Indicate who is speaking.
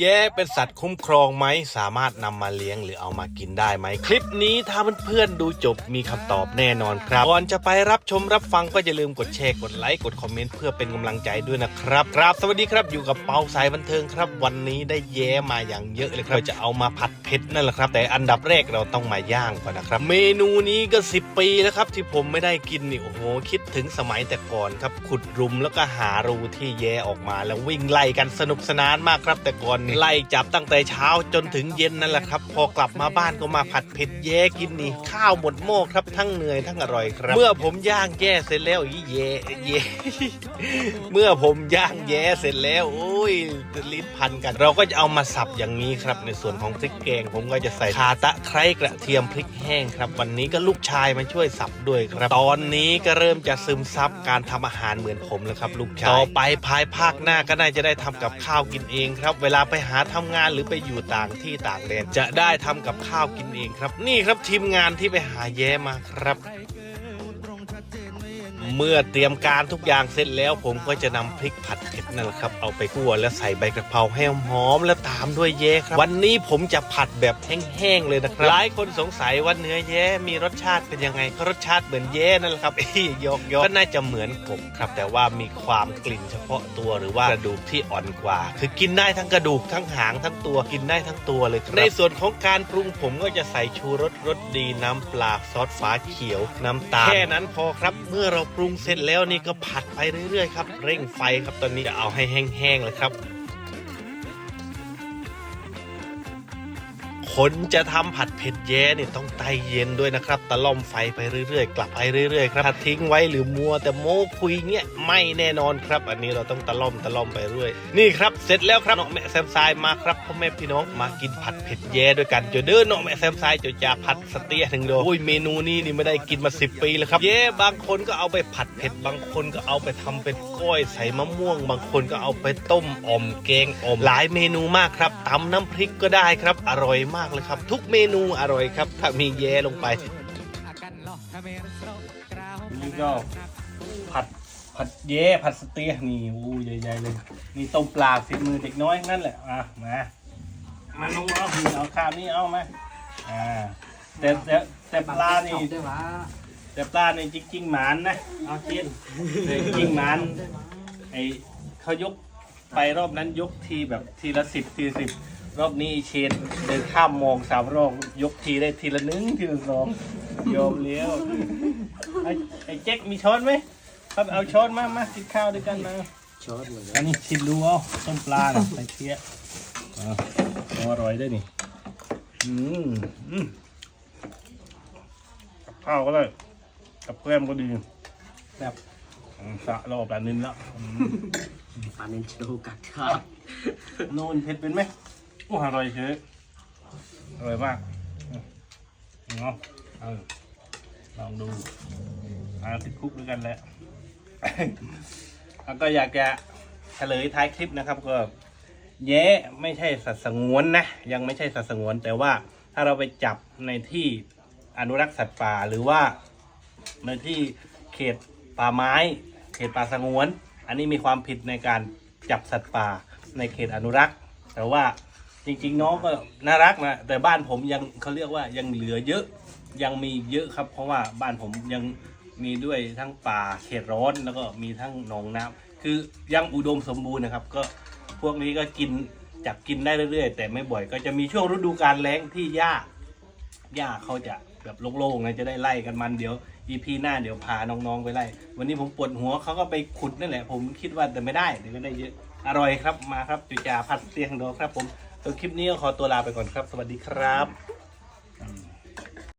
Speaker 1: แย้เป็นสัตว์คุ้มครองไหม สามารถนำมาเลี้ยงหรือเอามากินได้ไหม คลิปนี้ถ้าเพื่อนๆดูจบมีคำตอบแน่นอนครับ ก่อนจะไปรับชมรับฟังก็อย่าลืมกดแชร์ กดไลค์ กดคอมเมนต์เพื่อเป็นกำลังใจด้วยนะครับ ครับ สวัสดีครับอยู่กับเปาสายบันเทิงครับ วันนี้ได้แย้มาอย่างเยอะเลยครับจะเอามาผัดเผ็ดนั่นแหละครับ แต่อันดับแรกเราต้องมาย่างก่อนนะครับ เมนูนี้ก็ 10 ปีแล้วครับที่ผมไม่ได้กินนี่โอ้โหคิดถึงสมัยแต่ก่อนครับขุดรุมแล้วก็หารูที่แย้ออกมา แล้ววิ่งไล่กันสนุกสนานมากครับแต่ก่อนนี่ไล่จับตั้งแต่เช้าจนถึงเย็นนั่นแหละครับ พอกลับมาบ้านก็มาผัดเผ็ดแย้กินนี่ข้าวหมดหม้อครับทั้งเหนื่อยทั้งอร่อยครับ เมื่อผมย่างแย่เสร็จแล้วอีแย่แย่เมื่อผมย่างแย้เสร็จแล้วโอ้ยลิ้นพันกัน เราก็จะเอามาสับอย่างนี้ครับ ในส่วนของพริกแกงผมก็จะใส่ขาตะไคร้กระเทียมพริกแห้งครับ วันนี้ก็ลูกชายมาช่วยสับด้วยครับ ตอนนี้ก็เริ่มจะซึมซับการทำอาหารเหมือนผมแล้วครับ ลูกชายต่อไปภายภาคหน้าก็น่าจะได้ทำกับข้าวกินเองครับ เวลาไปหาทำงานหรือไปอยู่ต่างที่ต่างแดนจะได้ทำกับข้าวกินเองครับ นี่ครับทีมงานที่ไปหาแย้มาครับ เมื่อเตรียมการทุกอย่างเสร็จแล้ว ผมก็จะนำพริกผัดเผ็ดนั่นแหละครับ เอาไปคั่วแล้วใส่ใบกระเพราให้หอมแล้วตามด้วยแย้ครับ วันนี้ผมจะผัดแบบแห้งๆเลยนะครับ หลายคนสงสัยว่าเนื้อแย้มีรสชาติเป็นยังไงรสชาติเหมือนแย้นั่นแหละครับอียอกยกก็น่าจะเหมือนกบครับ แต่ว่ามีความกลิ่นเฉพาะตัวหรือว่ากระดูกที่อ่อนกว่า คือกินได้ทั้งกระดูกทั้งหางทั้งตัวกินได้ทั้งตัวเลยครับในส่วนของการปรุงผมก็จะใส่ชูรสรสดีน้ำปลาซอสฟ้าเขียว น้ำตาลแค่นั้นพอครับเมื่อเราปรุงรุงเสร็จแล้วนี่ก็ผัดไปเรื่อยๆครับ เร่งไฟครับตอนนี้จะเอาให้แห้งๆเลยครับ คนจะทำผัดเผ็ดแย้เนี่ยต้องใจเย็นด้วยนะครับตะล่อมไฟไปเรื่อยๆ กลับไปเรื่อยๆครับทิ้งไว้หรือมัวแต่โม้คุยเงี้ยไม่แน่นอนครับ อันนี้เราต้องตะล่อมตะล่อมไปเรื่อยนี่ครับเสร็จแล้วครับน้องแม่แซมซายมาครับพ่อแม่พี่น้องมากินผัดเผ็ดแย้ด้วยกันจอเด้อน้องแม่แซมซายจะจะผัดสเตียถึงโดโอ้ยเมนูนี้นี่ไม่ได้กินมาสิปีแล้วครับแย้บางคนก็เอาไปผัดเผ็ดบางคนก็เอาไปทำเป็นก้อยใส่มะม่วง บางคนก็เอาไปต้มอ่อมแกงอ่อมหลายเมนูมากครับตำน้ำพริกก็ได้ครับอร่อยมากเลยครับ ทุกเมนูอร่อยครับ ถ้ามีแย้ลงไป นี่ก็ผัดผัดแย่ผัดสเตียนี่อู้ใหญ่ๆเลยนี่ต้มปลาฝีมือเด็กน้อยนั่นแหละอะมามาลงเอาเอาข้าวนี่เอามาอ่าแต่แต่แต่ปลานี่
Speaker 2: ได้ว่า
Speaker 1: แต่ปลานี่จริงๆหมานนะเอาเชียนจริงหมานไอเขายกไปรอบนั้นยกทีแบบทีละสิบทีสิบ รอบนี้เชนเดินข้ามมองสามรอบยกทีได้ทีละหนึ่งทีละสองยอมเลี้ยวไอไอแจ็คมีช้อนไหมครับเอาช้อนมามากินข้าวด้วยกันนะ
Speaker 2: ช็อตเลย
Speaker 1: อันนี้ชิมดูเอาต้มปลาน่ะใส่เพี้ยอ่าเอาอร่อยด้วยนี่อืมอืมกับข้าวก็ได้กับแกล้มก็ดีแบบอืมสะรอบละนินแล้วอืม
Speaker 2: ปานินโชกัดครับ
Speaker 1: โน่นเผ็ดเป็นไหมโอ้อร่อยเชยอร่อยมากเนาะเอาลองดูมาติดคุกด้วยกันแหล้วแล้วก็อยากจะเฉลยท้ายคลิปนะครับ ก็แย้ไม่ใช่สัตว์สงวนนะ ยังไม่ใช่สัตว์สงวน แต่ว่าถ้าเราไปจับในที่อนุรักษ์สัตว์ป่าหรือว่าในที่เขตป่าไม้ เขตป่าสงวน อันนี้มีความผิดในการจับสัตว์ป่าในเขตอนุรักษ์ แต่ว่า จริง ๆ น้องก็น่ารักนะแต่บ้านผมยังเขาเรียกว่ายังเหลือเยอะ ยังมีเยอะครับ เพราะว่าบ้านผมยังมีด้วยทั้งป่าเขตร้อนแล้วก็มีทั้งหนองน้ำคือยังอุดมสมบูรณ์นะครับ ก็พวกนี้ก็กินจับกินได้เรื่อยๆ แต่ไม่บ่อยก็จะมีช่วงฤดูการแล้งที่หญ้าหญ้าเขาจะแบบโล่งๆนะจะได้ไล่กันมันเดี๋ยว EP หน้าเดี๋ยวพาน้องๆไปไล่ วันนี้ผมปวดหัวเขาก็ไปขุดนั่นแหละ ผมคิดว่าแต่ไม่ได้เดี๋ยวก็ได้เยอะอร่อยครับมาครับจุจ่าผัดเตียงโดครับผม คลิปนี้ก็ขอตัวลาไปก่อนครับ สวัสดีครับ